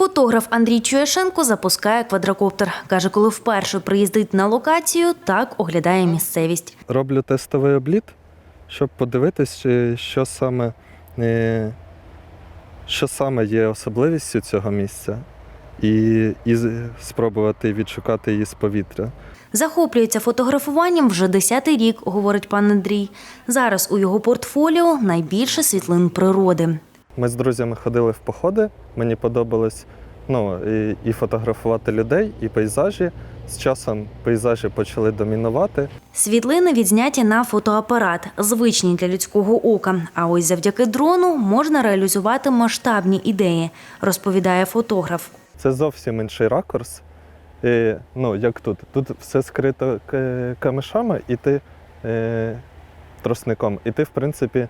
Фотограф Андрій Чуяшенко запускає квадрокоптер. Каже, коли вперше приїздить на локацію, так оглядає місцевість. Роблю тестовий обліт, щоб подивитись, що саме, е, що саме є особливістю цього місця, і, і спробувати відшукати її з повітря. Захоплюється фотографуванням вже десятий рік, говорить пан Андрій. Зараз у його портфоліо найбільше світлин природи. Ми з друзями ходили в походи, мені подобалось ну, і, і фотографувати людей, і пейзажі. З часом пейзажі почали домінувати. Світлини відзняті на фотоапарат, звичні для людського ока. А ось завдяки дрону можна реалізувати масштабні ідеї, розповідає фотограф. Це зовсім інший ракурс. І, ну, як тут. Тут все скрито к- камешами, і ти е, тросником, і ти, в принципі,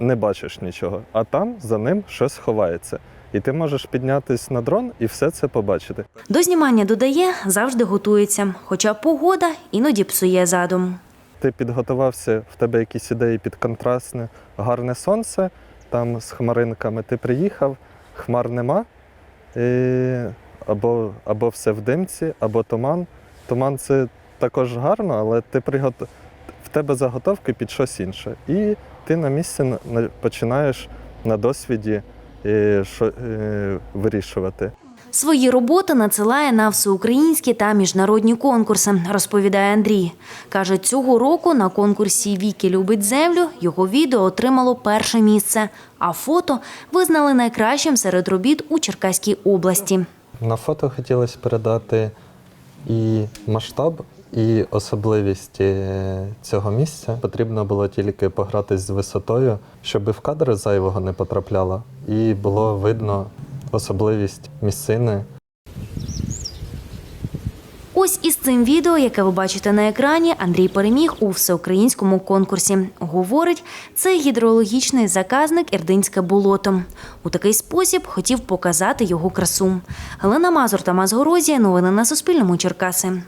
не бачиш нічого. А там за ним щось ховається. І ти можеш піднятись на дрон і все це побачити. До знімання додає, завжди готується, хоча погода іноді псує задум. Ти підготувався, в тебе якісь ідеї під контрастне, гарне сонце, там з хмаринками ти приїхав, хмар нема, і або, або все в димці, або туман. Туман це також гарно, але ти пригот... тебе заготовки під щось інше. І ти на місці на- на- починаєш на досвіді е, що, е, вирішувати. Свої роботи надсилає на всеукраїнські та міжнародні конкурси, розповідає Андрій. Каже, цього року на конкурсі Віки любить землю його відео отримало перше місце, а фото визнали найкращим серед робіт у Черкаській області. На фото хотілося передати і масштаб, і особливість цього місця. Потрібно було тільки погратись з висотою, щоб в кадри зайвого не потрапляло, і було видно особливість місцини. Ось із цим відео, яке ви бачите на екрані, Андрій переміг у всеукраїнському конкурсі. Говорить, це гідрологічний заказник Ірдинське болото. У такий спосіб хотів показати його красу. Галина Мазур та Мазгорозія. Новини на Суспільному. Черкаси.